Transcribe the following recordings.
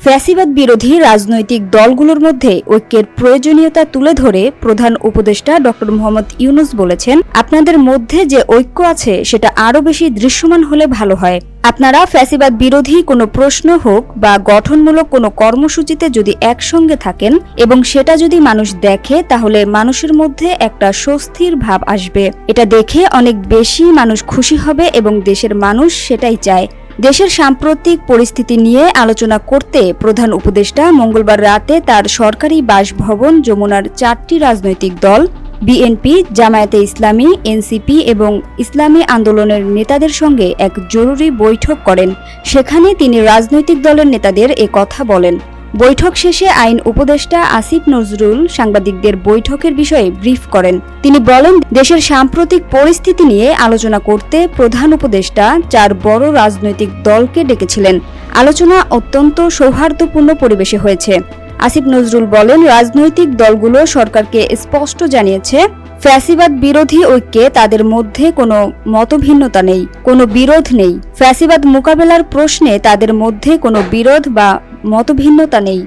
ফ্যাসিবাদ বিরোধী রাজনৈতিক দলগুলোর মধ্যে ঐক্যের প্রয়োজনীয়তা তুলে ধরে প্রধান উপদেষ্টা ড মোহাম্মদ ইউনুস বলেছেন, আপনাদের মধ্যে যে ঐক্য আছে সেটা আরও বেশি দৃশ্যমান হলে ভালো হয়। আপনারা ফ্যাসিবাদ বিরোধী কোনো প্রশ্ন হোক বা গঠনমূলক কোনো কর্মসূচিতে যদি একসঙ্গে থাকেন এবং সেটা যদি মানুষ দেখে, তাহলে মানুষের মধ্যে একটা স্বস্তির ভাব আসবে। এটা দেখে অনেক বেশি মানুষ খুশি হবে এবং দেশের মানুষ সেটাই চায়। দেশের সাম্প্রতিক পরিস্থিতি নিয়ে আলোচনা করতে প্রধান উপদেষ্টা মঙ্গলবার রাতে তার সরকারি বাসভবন যমুনার চারটি রাজনৈতিক দল, বিএনপি, জামায়াতে ইসলামী, এনসিপি এবং ইসলামী আন্দোলনের নেতাদের সঙ্গে এক জরুরি বৈঠক করেন। সেখানে তিনি রাজনৈতিক দলের নেতাদের কথা বলেন। বৈঠক শেষে আইন উপদেষ্টা আসিফ নজরুল সাংবাদিকদের বৈঠকের বিষয়ে ব্রিফ করেন। তিনি বলেন, দেশের সাম্প্রতিক পরিস্থিতি নিয়ে আলোচনা করতে প্রধান উপদেষ্টা চার বড় রাজনৈতিক দলকে ডেকেছিলেন। আলোচনা অত্যন্ত সৌহার্দ্যপূর্ণ পরিবেশে হয়েছে। আসিফ নজরুল বলেন, রাজনৈতিক দলগুলো সরকারকে স্পষ্ট জানিয়েছে, ফ্যাসিবাদ বিরোধী ঐক্যে তাদের মধ্যে কোনো মতভিন্নতা নেই, কোনো বিরোধ নেই। ফ্যাসিবাদ মোকাবেলার প্রশ্নে তাদের মধ্যে কোনো বিরোধ বা মতভিন্নতা নেই।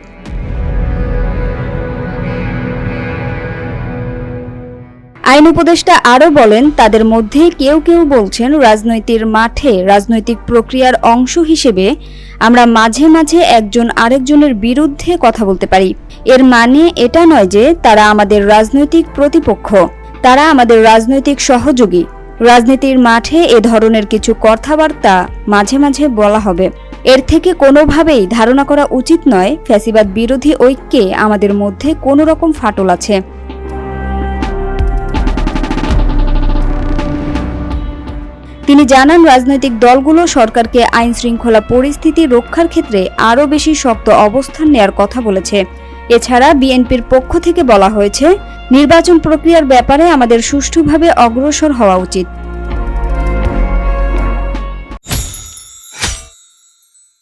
আইন উপদেষ্টা আরও বলেন, তাদের মধ্যে কেউ কেউ বলছেন রাজনৈতিক মাঠে রাজনৈতিক প্রক্রিয়ার অংশ হিসেবে আমরা মাঝে মাঝে একজন আরেকজনের বিরুদ্ধে কথা বলতে পারি। এর মানে এটা নয় যে তারা আমাদের রাজনৈতিক প্রতিপক্ষ, তারা আমাদের রাজনৈতিক সহযোগী। রাজনীতির মাঠে এ ধরনের কিছু কথাবার্তা মাঝে মাঝে বলা হবে। এর থেকে কোনোভাবেই ধারণা করা উচিত নয়, ফ্যাসিবাদ বিরোধী ঐক্যে আমাদের মধ্যে কোনো রকম ফাটল আছে। তিনি জানান, রাজনৈতিক দলগুলো সরকারকে আইন শৃঙ্খলা পরিস্থিতি রক্ষার ক্ষেত্রে আরও বেশি শক্ত অবস্থান নেয়ার কথা বলেছে। এছাড়া বিএনপির পক্ষ থেকে বলা হয়েছে, নির্বাচন প্রক্রিয়ার ব্যাপারে আমাদের সুষ্ঠুভাবে অগ্রসর হওয়া উচিত।